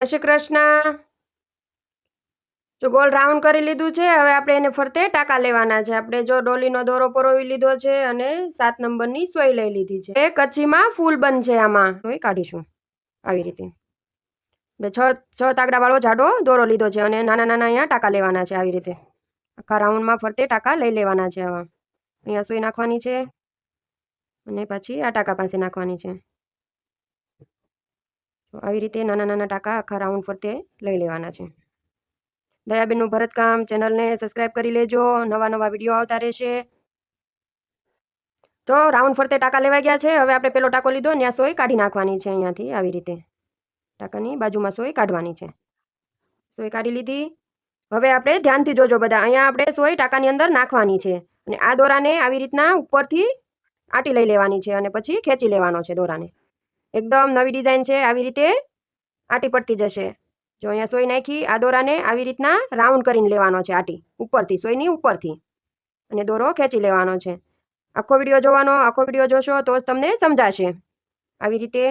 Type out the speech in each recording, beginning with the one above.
જય શ્રી કૃષ્ણ. જો ગોળ રાઉન્ડ કરી લીધું છે, હવે આપણે એને ફરતે ટાંકા લેવાના છે. આપણે જો ડોલીનો દોરો પરોવી લીધો છે અને સાત નંબરની સોય લઈ લીધી છે. એ કચ્છીમાં ફૂલ બંધ છે આમાં. સોય કાઢીશું આવી રીતે. એટલે છ છ તાગડાવાળો જાડો દોરો લીધો છે અને નાના નાના અહીંયા ટાંકા લેવાના છે આવી રીતે. આખા રાઉન્ડમાં ફરતે ટાંકા લઈ લેવાના છે આવા. અહીંયા સોય નાખવાની છે અને પછી આ ટાંકા પાસે નાખવાની છે. આવી રીતે નાના નાના ટાંકા આખા રાઉન્ડ ફરતે લઈ લેવાના છે. દયાબેનનું ભરતકામ ચેનલને સબસ્ક્રાઇબ કરી લેજો. નવા નવા વીડિયો આવતા રહેશે. તો રાઉન્ડ ફરતે ટાંકા લેવાઈ ગયા છે. હવે આપણે પેલો ટાંકો લીધો ત્યાં સોય કાઢી નાખવાની છે અહીંયાથી આવી રીતે. ટાંકાની બાજુમાં સોય કાઢવાની છે. સોય કાઢી લીધી. હવે આપણે ધ્યાનથી જોજો બધા. અહીંયા આપણે સોય ટાંકાની અંદર નાખવાની છે. અને આ દોરાને આવી રીતના ઉપરથી આટી લઈ લેવાની છે અને પછી ખેંચી લેવાનો છે દોરાને. એકદમ નવી ડિઝાઇન છે, આવી રીતે આટી પડતી જશે. જો અહીંયા સોય નાખી, આ દોરાને આવી રીતના રાઉન્ડ કરીને લેવાનો છે આટી, ઉપરથી, સોયની ઉપરથી. અને દોરો ખેંચી લેવાનો છે. આખો વીડિયો જોવાનો, આખો વીડિયો જોશો તો જ તમને સમજાશે. આવી રીતે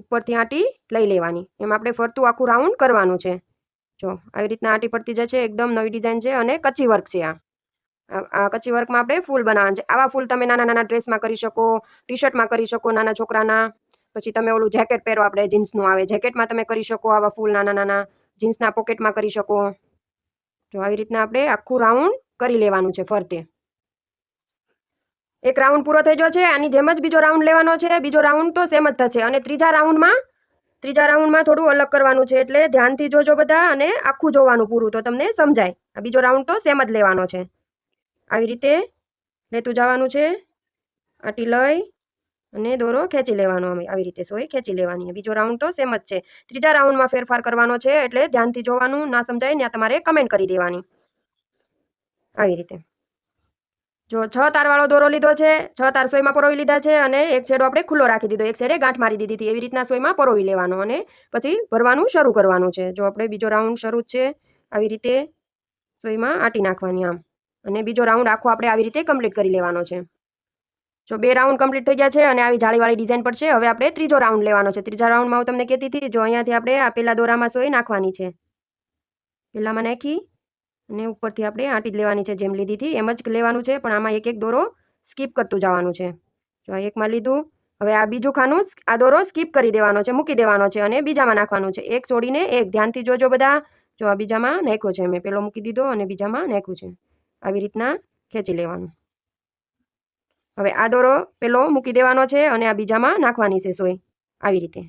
ઉપરથી આટી લઈ લેવાની. એમ આપણે ફરતું આખું રાઉન્ડ કરવાનું છે. જો, આવી રીતના આટી પડતી જશે, એકદમ નવી ડિઝાઇન છે અને કચ્છી વર્ક છે આ. આ કચ્છી વર્કમાં આપણે ફૂલ બનાવવાના છે. આવા ફૂલ તમે નાના નાના ડ્રેસમાં કરી શકો ટી શર્ટમાં કરી શકો, નાના છોકરાના. પછી તમે ઓલું જેકેટ પહેરો, આપણે જીન્સનું આવે. જેકેટમાં તમે કરી શકો આવા ફૂલ નાના નાના જીન્સના પોકેટમાં કરી શકો. જો આવી રીતના આપણે આખું રાઉન્ડ કરી લેવાનું છે ફરતે. એક રાઉન્ડ પૂરો થઈ ગયો છે, આની જેમ જ બીજો રાઉન્ડ લેવાનો છે. બીજો રાઉન્ડ તો સેમ જ થશે. અને ત્રીજા રાઉન્ડમાં ત્રીજા રાઉન્ડમાં થોડું અલગ કરવાનું છે. એટલે ધ્યાનથી જોજો બધા અને આખું જોવાનું પૂરું, તો તમને સમજાય. આ બીજો રાઉન્ડ તો સેમ જ લેવાનો છે. આવી રીતે લેતું જવાનું છે. આટી લઈ અને દોરો ખેંચી લેવાનો આવી રીતે સોય ખેંચી લેવાની બીજો રાઉન્ડ તો સેમ જ છે. ત્રીજા રાઉન્ડમાં ફેરફાર કરવાનો છે એટલે ધ્યાનથી જોવાનું, ના સમજાય ત્યાં તમારે કમેન્ટ કરી દેવાની. આવી રીતે. જો છ તારવાળો દોરો લીધો છે, છ તાર સોયમાં પરોવી લીધા છે અને એક છેડો આપણે ખુલ્લો રાખી દીધો. એક છેડે ગાંઠ મારી દીધી એવી રીતના સોયમાં પરોવી લેવાનો અને પછી ભરવાનું શરૂ કરવાનું છે. જો આપણે બીજો રાઉન્ડ શરૂ છે, આવી રીતે સોયમાં આટી નાખવાની આમ. અને બીજો રાઉન્ડ આખો આપણે આવી રીતે કમ્પ્લીટ કરી લેવાનો છે. જો બે રાઉન્ડ કમ્પ્લીટ થઈ ગયા છે અને આવી જાળીવાળી ડિઝાઇન પડશે હવે આપણે ત્રીજો રાઉન્ડ લેવાનો છે. ત્રીજા રાઉન્ડમાં હું તમને કહેતી હતી જો અહીંયાથી આપણે આ પેલા દોરામાં સોય નાખવાની છે. પેલામાં નાખી અને ઉપરથી આપણે આંટી જ લેવાની છે જેમ લીધી હતી એમ જ લેવાનું છે. પણ આમાં એક એક દોરો સ્કીપ કરતું જવાનું છે. જો આ એકમાં લીધું, હવે આ બીજું ખાનું આ દોરો સ્કીપ કરી દેવાનો છે, મૂકી દેવાનો છે અને બીજામાં નાખવાનું છે. એક છોડીને એક. ધ્યાનથી જોજો બધા. જો આ બીજામાં નાખ્યો છે, મેં પેલો મૂકી દીધો અને બીજામાં નાખ્યું છે. આવી રીતના ખેંચી લેવાનું. હવે આ દોરો પેલો મૂકી દેવાનો છે અને આ બીજામાં નાખવાની છે સોય. આવી રીતે.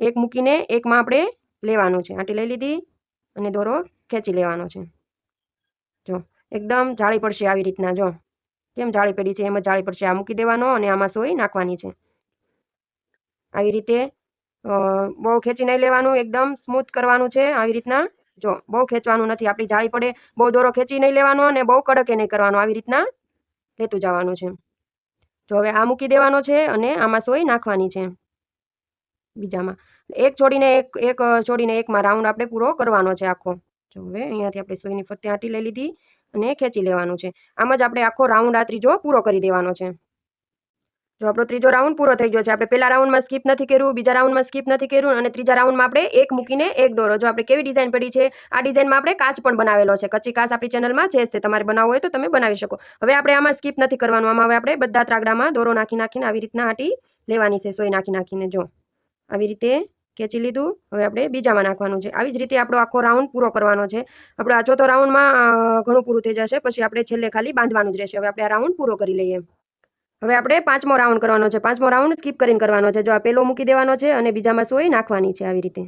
એક મૂકીને એકમાં આપણે લેવાનું છે. આટી લઈ લીધી અને દોરો ખેંચી લેવાનો છે. જો, એકદમ જાળી પડશે આવી રીતના, જો. કેમ જાળી પડી છે? એમ જ જાળી પડશે. આ મૂકી દેવાનો અને આમાં સોય નાખવાની છે. આવી રીતે બહુ ખેંચી નહીં લેવાનું. એકદમ સ્મૂથ કરવાનું છે આવી રીતના. જો, બહુ ખેંચવાનું નથી. આપણી જાળી પડે. બહુ દોરો ખેંચી નહીં લેવાનો અને બહુ કડકે નહીં કરવાનો. આવી રીતના લેતું જવાનું છે. જો હવે આ મૂકી દેવાનો છે અને આમાં સોય નાખવાની છે. બીજામાં. એક છોડીને એક એક છોડીને એકમાં રાઉન્ડ આપણે પૂરો કરવાનો છે આખો. જો હવે અહીંયાથી આપણે સોયની ફરતે આંટી લઈ લીધી અને ખેંચી લેવાનું છે. આમ જ આપણે આખો રાઉન્ડ આ ત્રીજો પૂરો કરી દેવાનો છે. જો આપણો ત્રીજો રાઉન્ડ પૂરો થઈ ગયો છે, આપણે પહેલા રાઉન્ડમાં સ્કીપ નથી કર્યું, બીજા રાઉન્ડમાં સ્કીપ નથી કર્યું અને ત્રીજા રાઉન્ડમાં આપણે એક મૂકીને એક દોરો. જો આપણે કેવી ડિઝાઇન પડી છે, આ ડિઝાઇનમાં આપણે કાચ પણ બનાવેલો છે. કચ્છી કાચ આપણી ચેનલમાં છે તે. તમારે બનાવવું હોય તો તમે બનાવી શકો. હવે આપણે આમાં સ્કીપ નથી કરવાનું. આમાં હવે આપણે બધા ત્રાગડામાં દોરો નાખી નાખીને આવી રીતના આટી લેવાની છે. સોય નાખી નાખીને જો. આવી રીતે ખેંચી લીધું. હવે આપણે બીજામાં નાખવાનું છે. આવી જ રીતે આપણો આખો રાઉન્ડ પૂરો કરવાનો છે. આપણો આ ચોથો રાઉન્ડમાં ઘણું પૂરું થઈ જશે. પછી આપણે છેલ્લે ખાલી બાંધવાનું જ રહેશે. હવે આપણે આ રાઉન્ડ પૂરો કરી લઈએ. હવે આપણે પાંચમો રાઉન્ડ કરવાનો છે. પાંચમો રાઉન્ડ સ્કીપ કરીને કરવાનો છે. જો આ પેલો મૂકી દેવાનો છે અને બીજામાં સોય નાખવાની છે આવી રીતે.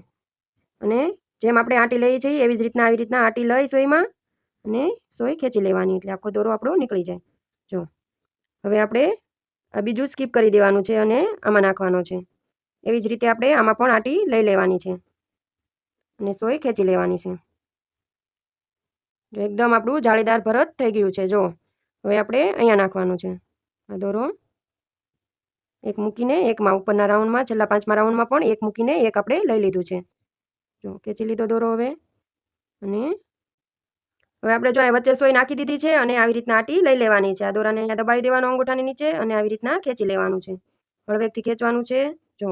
અને જેમ આપણે આંટી લઈએ છીએ એવી જ રીતના આવી રીતના આંટી લઈ સોયમાં અને સોય ખેંચી લેવાની. એટલે આખો દોરો આપણો નીકળી જાય. જો. હવે આપણે બીજું સ્કીપ કરી દેવાનું છે અને આમાં નાખવાનો છે. એવી જ રીતે આપણે આમાં પણ આંટી લઈ લેવાની છે. અને સોય ખેંચી લેવાની છે. જો એકદમ આપણું જાળીદાર ભરત થઈ ગયું છે. જો. હવે આપણે અહીંયા નાખવાનું છે. આ દોરો. એક મૂકીને એકમાં ઉપરના રાઉન્ડમાં, છેલ્લા પાંચમા રાઉન્ડમાં પણ એક મૂકીને એક આપણે લઈ લીધું છે. જો, ખેંચી લીધો દોરો હવે. અને હવે આપણે જો વચ્ચે સોય નાખી દીધી છે અને આવી રીતના આટી લઈ લેવાની છે. આ દોરાને અહીંયા દબાવી દેવાનો અંગૂઠાની નીચે અને આવી રીતના ખેંચી લેવાનું છે. હળવેકથી ખેંચવાનું છે. જો,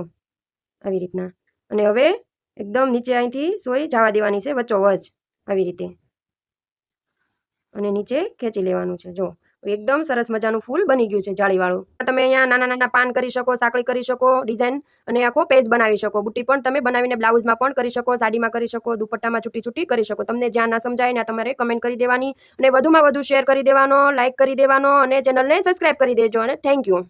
આવી રીતના. અને હવે એકદમ નીચે અહીંથી સોય જવા દેવાની છે, વચ્ચોવચ, આવી રીતે. અને નીચે ખેંચી લેવાનું છે. જો એકદમ સરસ મજાનું ફૂલ બની ગયું છે જાળીવાળું. તમે અહીંયા નાના નાના પાન કરી શકો, સાંકળી કરી શકો ડિઝાઇન અને આખો પેજ બનાવી શકો. બુટ્ટી પણ તમે બનાવીને બ્લાઉઝમાં પણ કરી શકો, સાડીમાં કરી શકો, દુપટ્ટામાં છૂટી છૂટી કરી શકો. તમને જ્યાં ના સમજાય ને તમારે કમેન્ટ કરી દેવાની અને વધુમાં વધુ શેર કરી દેવાનો લાઇક કરી દેવાનો અને ચેનલને સબસ્ક્રાઇબ કરી દેજો અને થેન્ક યુ